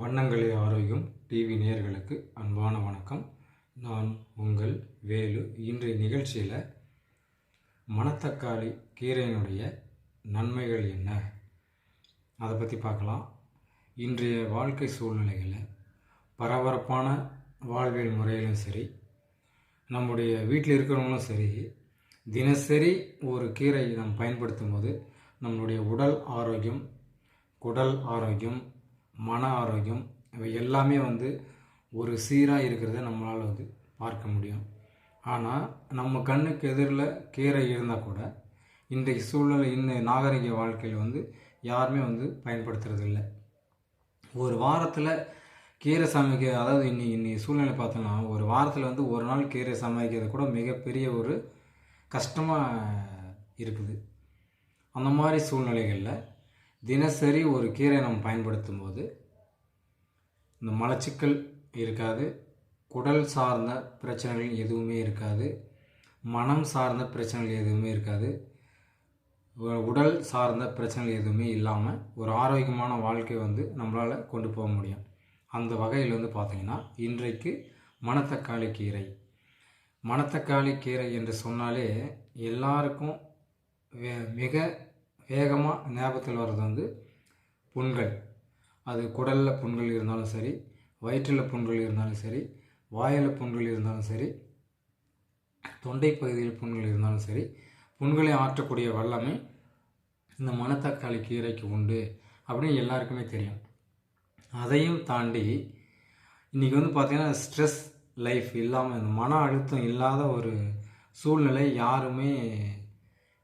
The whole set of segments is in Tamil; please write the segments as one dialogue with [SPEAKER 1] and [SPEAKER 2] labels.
[SPEAKER 1] வண்ணங்களே ஆரோக்கியம் டிவி நேயர்களுக்கு அன்பான வணக்கம். நான் உங்கள் வேலு. இன்றைய நிகழ்ச்சியில் மணத்தக்காளி கீரையினுடைய நன்மைகள் என்ன? அதை பற்றி பார்க்கலாம். இன்றைய வாழ்க்கை சூழ்நிலைகளில் பரபரப்பான வாழ்வியல் முறையிலும் சரி நம்முடைய வீட்டில் இருக்கிறவங்களும் சரி தினசரி ஒரு கீரை நாம் பயன்படுத்தும் போது நம்மளுடைய உடல் ஆரோக்கியம் குடல் ஆரோக்கியம் மன ஆரோக்கியம் இவை எல்லாமே வந்து ஒரு சீராக இருக்கிறத நம்மளால் வந்து பார்க்க முடியும். ஆனால் நம்ம கண்ணுக்கு எதிரில் கீரை இருந்தால் கூட இன்றைக்கு சூழ்நிலை இந்த நாகரிக வாழ்க்கையில் வந்து யாருமே வந்து பயன்படுத்துறதில்ல. ஒரு வாரத்தில் கீரை சமைக்க அதாவது இன்னி இன்னி சூழ்நிலை பார்த்தோன்னா ஒரு வாரத்தில் வந்து ஒரு நாள் கீரை சமைக்கிறது கூட மிகப்பெரிய ஒரு கஷ்டமாக இருக்குது. அந்த மாதிரி சூழ்நிலைகளில் தினசரி ஒரு கீரை நம்ம பயன்படுத்தும் போது இந்த மலச்சிக்கல் இருக்காது குடல் சார்ந்த பிரச்சனைகள் எதுவுமே இருக்காது மனம் சார்ந்த பிரச்சனைகள் எதுவுமே இருக்காது உடல் சார்ந்த பிரச்சனைகள் எதுவுமே இல்லாமல் ஒரு ஆரோக்கியமான வாழ்க்கை வந்து நம்மளால் கொண்டு போக முடியும். அந்த வகையில் வந்து பார்த்திங்கன்னா இன்றைக்கு மணத்தக்காளி கீரை. மணத்தக்காளி கீரை என்று சொன்னாலே எல்லாருக்கும் வே மிக வேகமாக ஞாபகத்தில் வர்றது வந்து புண்கள். அது குடலில் புண்கள் இருந்தாலும் சரி வயிற்றில் புண்கள் இருந்தாலும் சரி வாயில் புண்கள் இருந்தாலும் சரி தொண்டை பகுதியில் புண்கள் இருந்தாலும் சரி புண்களை ஆற்றக்கூடிய வல்லமை இந்த மணத்தக்காளி கீரைக்கு உண்டு அப்படின்னு எல்லாருக்குமே தெரியும். அதையும் தாண்டி இன்றைக்கி வந்து பார்த்திங்கன்னா ஸ்ட்ரெஸ் லைஃப் இல்லாமல் இந்த மன அழுத்தம் இல்லாத ஒரு சூழ்நிலை யாருமே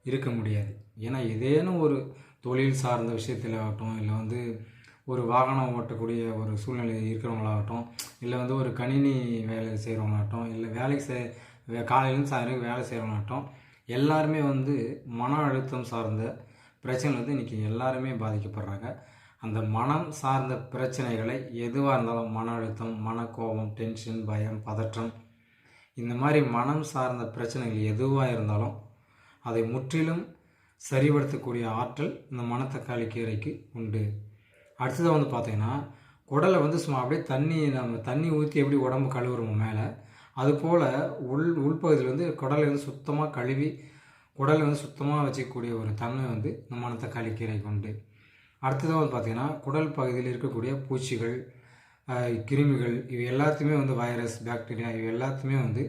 [SPEAKER 1] இருக்க முடியாது. ஏன்னா ஏதேனும் ஒரு தொழில் சார்ந்த விஷயத்தில் ஆகட்டும் இல்லை வந்து ஒரு வாகனம் ஓட்டக்கூடிய ஒரு சூழ்நிலை இருக்கிறவங்களாகட்டும் இல்லை வந்து ஒரு கணினி வேலை செய்கிறவங்களாகட்டும் இல்லை வேலைக்கு செய் காலையிலும் காலையிலேருந்து சாயந்தரம் வேலை செய்கிறவங்களாகட்டும் எல்லாருமே வந்து மன அழுத்தம் சார்ந்த பிரச்சனை வந்து இன்றைக்கி எல்லாருமே பாதிக்கப்படுறாங்க. அந்த மனம் சார்ந்த பிரச்சனைகளை எதுவாக இருந்தாலும் மன அழுத்தம் மனக்கோபம் டென்ஷன் பயம் பதற்றம் இந்த மாதிரி மனம் சார்ந்த பிரச்சனைகள் எதுவாக இருந்தாலும் அதை முற்றிலும் சரிபடுத்தக்கூடிய ஆற்றல் இந்த மணத்தக்காளி கீரைக்கு உண்டு. அடுத்ததாக வந்து பார்த்தீங்கன்னா குடலை வந்து சும்மா அப்படியே தண்ணி நம்ம தண்ணி ஊற்றி எப்படி உடம்பு கழுவுறோமோ மேலே அதுபோல் உள் உள்பகுதியில் வந்து குடலை வந்து சுத்தமாக கழுவி குடலை வந்து சுத்தமாக வச்சுக்கக்கூடிய ஒரு தன்மை வந்து இந்த மணத்தக்காளி கீரைக்கு உண்டு. அடுத்ததாக வந்து பார்த்திங்கன்னா குடல் பகுதியில் இருக்கக்கூடிய பூச்சிகள் கிருமிகள் இவை எல்லாத்தையுமே வந்து வைரஸ் பாக்டீரியா இவை எல்லாத்தையுமே வந்து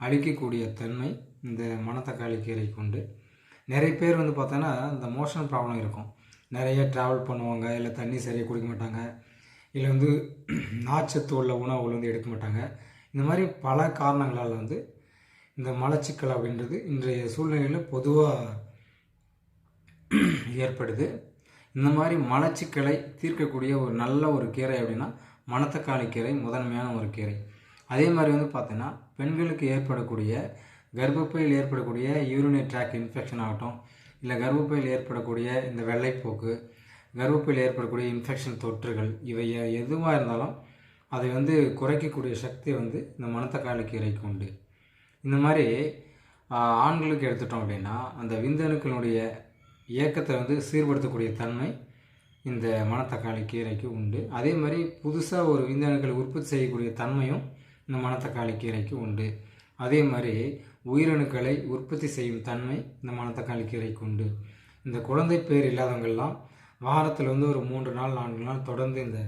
[SPEAKER 1] அழிக்கக்கூடிய தன்மை இந்த மணத்தக்காளி கீரைக்கு உண்டு. நிறைய பேர் வந்து பார்த்தோன்னா இந்த மோஷன் ப்ராப்ளம் இருக்கும். நிறைய ட்ராவல் பண்ணுவாங்க இல்லை தண்ணி சரியாக குடிக்க மாட்டாங்க இல்லை வந்து நாச்சத்து உள்ள உணவுகள் வந்து எடுக்க மாட்டாங்க. இந்த மாதிரி பல காரணங்களால் வந்து இந்த மலச்சிக்கல் அப்படின்றது இன்றைய சூழ்நிலையில் பொதுவாக ஏற்படுது. இந்த மாதிரி மலச்சிக்கலை தீர்க்கக்கூடிய ஒரு நல்ல ஒரு கீரை அப்படின்னா மணத்தக்காளி கீரை முதன்மையான ஒரு கீரை. அதே மாதிரி வந்து பார்த்தீங்கன்னா பெண்களுக்கு ஏற்படக்கூடிய கர்ப்பப்பையில் ஏற்படக்கூடிய யூரினரி ட்ராக் இன்ஃபெக்ஷன் ஆகட்டும் இல்லை கர்ப்பப்பையில் ஏற்படக்கூடிய இந்த வெள்ளைப்போக்கு கர்ப்பப்பையில் ஏற்படக்கூடிய இன்ஃபெக்ஷன் தொற்றுகள் இவை எதுவாக இருந்தாலும் அதை வந்து குறைக்கக்கூடிய சக்தி வந்து இந்த மணத்தக்காளி கீரைக்கு உண்டு. இந்த மாதிரி ஆண்களுக்கு எடுத்துட்டோம் அப்படின்னா அந்த விந்தணுக்களுடைய இயக்கத்தை வந்து சீர்படுத்தக்கூடிய தன்மை இந்த மணத்தக்காளி கீரைக்கு உண்டு. அதே மாதிரி புதுசாக ஒரு விந்தணுக்களை உற்பத்தி செய்யக்கூடிய தன்மையும் இந்த மணத்தக்காளி கீரைக்கு உண்டு. அதே மாதிரி உயிரணுக்களை உற்பத்தி செய்யும் தன்மை இந்த மணத்தக்காளி கீரைக்கு உண்டு. இந்த குழந்தை பேர் இல்லாதவங்கள்லாம் வாரத்தில் வந்து ஒரு மூன்று நாள் நான்கு நாள் தொடர்ந்து இந்த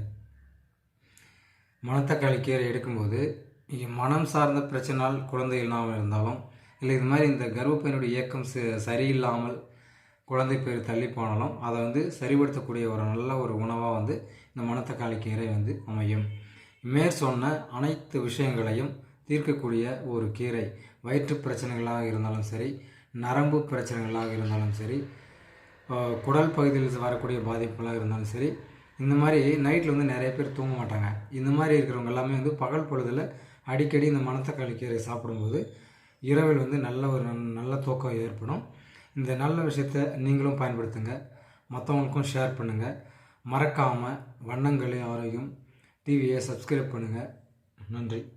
[SPEAKER 1] மணத்தக்காளி கீரை எடுக்கும்போது இங்கே மனம் சார்ந்த பிரச்சனால் குழந்தை இல்லாமல் இருந்தாலும் இல்லை இது மாதிரி இந்த கர்ப்பப்பையனுடைய இயக்கம் ச- சரியில்லாமல் குழந்தை பேர் தள்ளி போனாலும் அதை வந்து சரிப்படுத்தக்கூடிய ஒரு நல்ல ஒரு உணவாக வந்து இந்த மணத்தக்காளி கீரை வந்து அமையும். மேற் சொன்ன அனைத்து விஷயங்களையும் தீர்க்கக்கூடிய ஒரு கீரை. வயிற்று பிரச்சனைகளாக இருந்தாலும் சரி நரம்பு பிரச்சனைகளாக இருந்தாலும் சரி குடல் பகுதியில் வரக்கூடிய பாதிப்புகளாக இருந்தாலும் சரி இந்த மாதிரி நைட்டில் வந்து நிறைய பேர் தூங்க மாட்டாங்க. இந்த மாதிரி இருக்கிறவங்க எல்லாமே வந்து பகல் பொழுதில் அடிக்கடி இந்த மணத்தக்காளி கீரை சாப்பிடும்போது இரவில் வந்து நல்ல ஒரு நன்- நல்ல தூக்கம் ஏற்படும். இந்த நல்ல விஷயத்த நீங்களும் பயன்படுத்துங்க. மற்றவங்களுக்கும் ஷேர் பண்ணுங்கள் மறக்காமல் வண்ணங்களையும் ஆரோக்கியம் டிவியை சப்ஸ்கிரைப் பண்ணுங்கள் நன்றி.